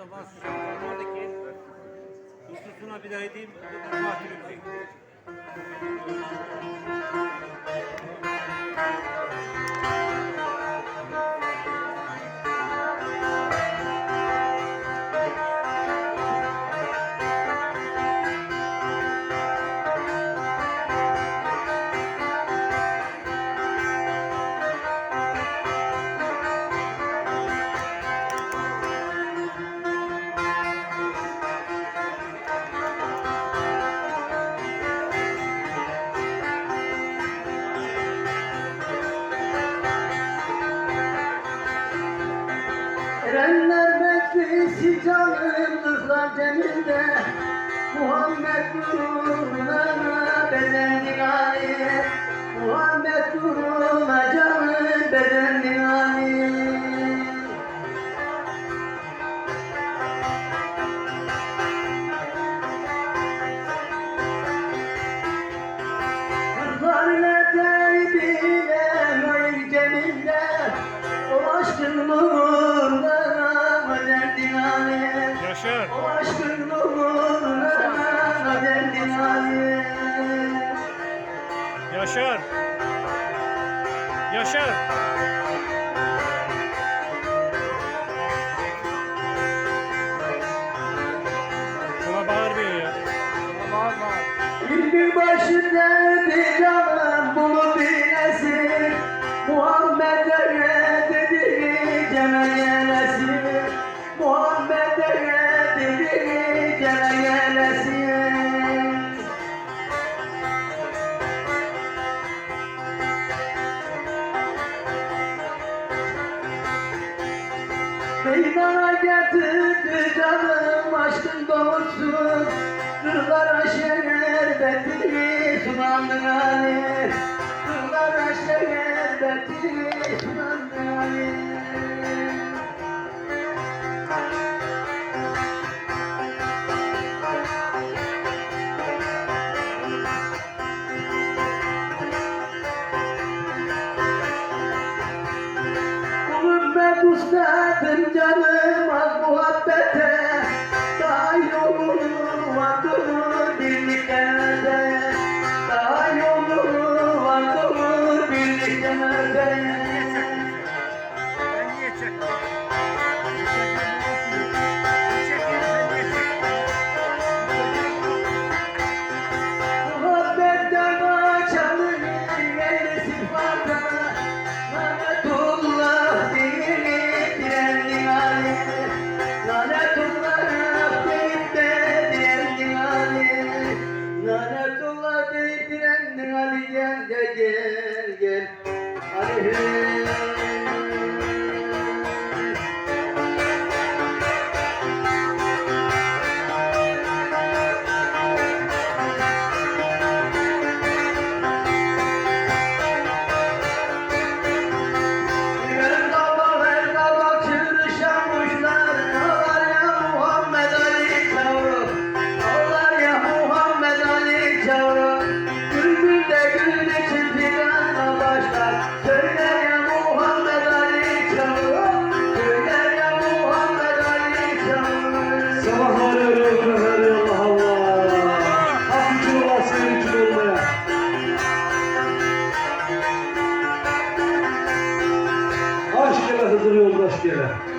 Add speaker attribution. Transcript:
Speaker 1: zaman
Speaker 2: susamadı
Speaker 1: ki. Hususuna bir daha edeyim. Da mahkum edecek.
Speaker 3: Erenler beklisi canımızla ceminde Muhammed nuruna bedenli ali Muhammed nuruna canım bedenli ali Kırlarla terbile hayır cemille O aşkın
Speaker 1: Yaşar.
Speaker 3: Aşkın nuruna derdin ali
Speaker 1: Yaşar. Yaşar.
Speaker 3: Meydana getirdi canım aşkın doğursun Kırlara şerbetini sunandın Ali Kırlara şerbetini sunandın Ali Özledim canım az muhabbete Daha yolunu vardır birliklerde Daha yolunu vardır birliklerde gel gel Ali hey
Speaker 4: Sabahlar öğrenler Allah Allah. Akıcı olan senin için olmaya. Aşk gele Hızır yoldaş gele.